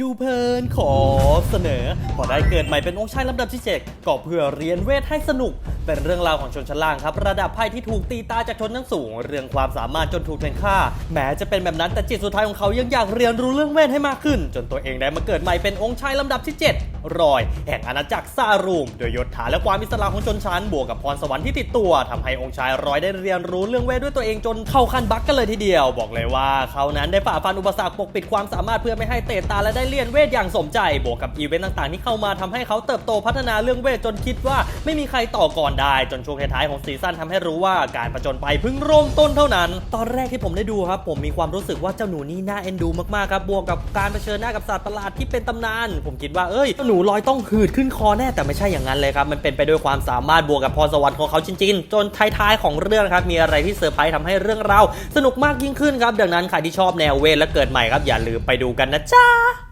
ดูเพลินขอเสนอ พอได้เกิดใหม่เป็นองค์ชายลำดับที่เจ็ดก็เพื่อเรียนเวทให้สนุก เป็นเรื่องราวของชนชั้นล่างครับ ระดับไพ่ที่ถูกตีตาจากชนชั้นสูง เรื่องความสามารถจนถูกแทนค่า แม้จะเป็นแบบนั้นแต่จิตสุดท้ายของเขายังอยากเรียนรู้เรื่องเวทให้มากขึ้น จนตัวเองได้มาเกิดใหม่เป็นองค์ชายลำดับที่ 7 รอย แห่งอาณาจักรซารูม โดยยศถาและความอิสระของชนชั้นบวกกับพรสวรรค์ที่ติดตัวทำให้องค์ชายรอยได้เรียนรู้เรื่องเวทด้วยตัวเองจนเข้าขั้นบักกันเลยทีเดียว บอกเลยว่าเขานั้นได้ฝ่าฟันอุปสรรคปกปิดความสามารถเพื่อไม่ให้เตะตาและได้เรียนเวทอย่างสมใจ บวกกับอีเวนต์ต่างๆ ที่เข้ามาทำให้เขาเติบโตพัฒนาเรื่องเวทจนคิดว่าไม่มีใครต่อก่อนได้จนช่วงท้ายๆของซีซั่นทำให้รู้ว่าการประจนไปเพิ่งเริ่มต้นเท่านั้น ตอนแรกที่ผมได้ดูครับ ผมมีความรู้สึกว่าเจ้าหนูนี่น่าเอ็นดูมากๆครับบวกกับการเผชิญหน้ากับสัตว์ประหลาดที่เป็นตำนาน ผมคิดว่าเอ้ยเจ้าหนูลอยต้องหืดขึ้นคอแน่แต่ไม่ใช่อย่างนั้นเลยครับมันเป็นไปด้วยความสามารถบวกกับพรสวรรค์ของเขาจริงๆ จนท้ายๆของเรื่องครับมีอะไรที่เซอร์ไพรส์ทำให้เรื่องราวสนุกมากยิ่งขึ้นครับดังนั้นใครที่ชอบแนวเวทและเกิดใหม่ครับอย่าลืมไปดูกันนะจ๊ะ